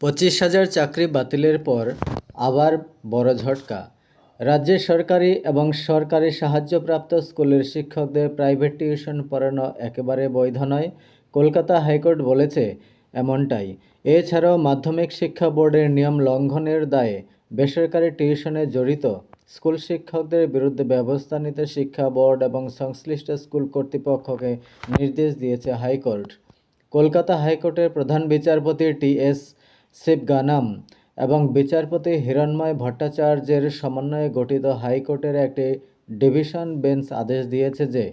পঁচিশ হাজার চাকরি বাতিলের পর আবার বড় ঝটকা। রাজ্যের সরকারি এবং সরকারি সাহায্যপ্রাপ্ত স্কুলের শিক্ষকদের প্রাইভেট টিউশন পড়ানো একেবারে বৈধ নয়, কলকাতা হাইকোর্ট বলেছে এমনটাই। এছাড়াও মাধ্যমিক শিক্ষা বোর্ডের নিয়ম লঙ্ঘনের দায়ে বেসরকারি টিউশনে জড়িত স্কুল শিক্ষকদের বিরুদ্ধে ব্যবস্থা নিতে শিক্ষা বোর্ড এবং সংশ্লিষ্ট স্কুল কর্তৃপক্ষকে নির্দেশ দিয়েছে হাইকোর্ট। কলকাতা হাইকোর্টের প্রধান বিচারপতি টি এস শিবগানাম এবং বিচারপতি হিরণময় ভট্টাচার্যের সমন্বয়ে গঠিত হাইকোর্টের একটি ডিভিশন বেঞ্চ আদেশ দিয়েছে যে,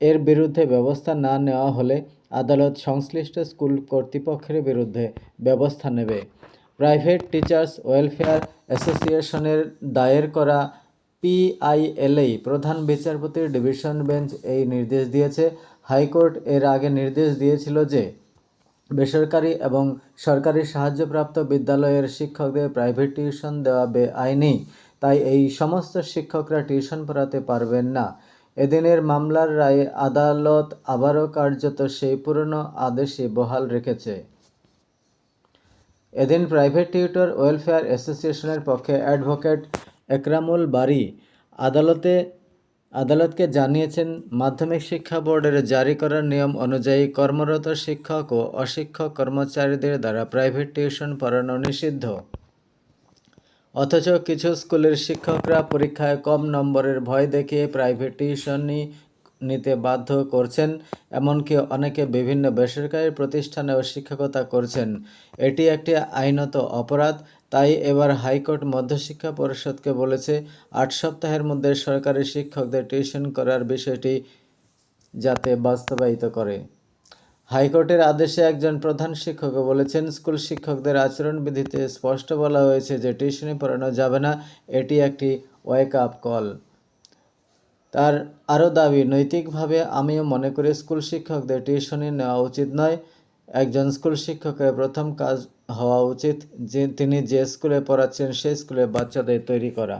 এর বিরুদ্ধে ব্যবস্থা না নেওয়া হলে আদালত সংশ্লিষ্ট স্কুল কর্তৃপক্ষের বিরুদ্ধে ব্যবস্থা নেবে। প্রাইভেট টিচার্স ওয়েলফেয়ার অ্যাসোসিয়েশনের দায়ের করা পিআইএলএই প্রধান বিচারপতির ডিভিশন বেঞ্চ এই নির্দেশ দিয়েছে। হাইকোর্ট এর আগে নির্দেশ দিয়েছিল যে বেসরকারি এবং সরকারি সাহায্যপ্রাপ্ত বিদ্যালয়ের শিক্ষকদের প্রাইভেট টিউশন দেওয়া বেআইনি, তাই এই সমস্ত শিক্ষকরা টিউশন পড়াতে পারবেন না। এদিনের মামলার রায়ে আদালত আবারও কার্যত সেই পুরনো আদেশে বহাল রেখেছে। এদিন প্রাইভেট টিউটর ওয়েলফেয়ার অ্যাসোসিয়েশনের পক্ষে অ্যাডভোকেট একরামুল বারী আদালতে আদালতকে জানিয়েছেন, মাধ্যমিক শিক্ষা বোর্ডের জারি করা নিয়ম অনুযায়ী কর্মরত শিক্ষক ও অশিক্ষক কর্মচারীদের দ্বারা প্রাইভেট টিউশন পড়ানো নিষিদ্ধ। অথচ কিছু স্কুলের শিক্ষকরা পরীক্ষায় কম নম্বরের ভয় দেখিয়ে প্রাইভেট টিউশনি নিতে বাধ্য করছেন, এমনকি অনেকে বিভিন্ন বেসরকারি প্রতিষ্ঠানেও শিক্ষকতা করছেন। এটি একটি আইনত অপরাধ তাই এবার হাইকোর্ট মধ্যশিক্ষা পরিষদকে বলেছে, আট সপ্তাহের মধ্যে সরকারি শিক্ষকদের টিউশন করার বিষয়টি যাতে বাস্তবায়িত করে। হাইকোর্টের আদেশে একজন প্রধান শিক্ষকও বলেছেন, স্কুল শিক্ষকদের আচরণবিধিতে স্পষ্ট বলা হয়েছে যে টিউশনে পড়ানো যাবে না, এটি একটি ওয়েক আপ কল তার আরও দাবি, নৈতিকভাবে আমিও মনে করি স্কুল শিক্ষকদের টিউশনি নেওয়া উচিত নয়। একজন স্কুল শিক্ষকের প্রথম কাজ হওয়া উচিত, যে তিনি যে স্কুলে পড়াচ্ছেন সেই স্কুলে বাচ্চাদের তৈরি করা।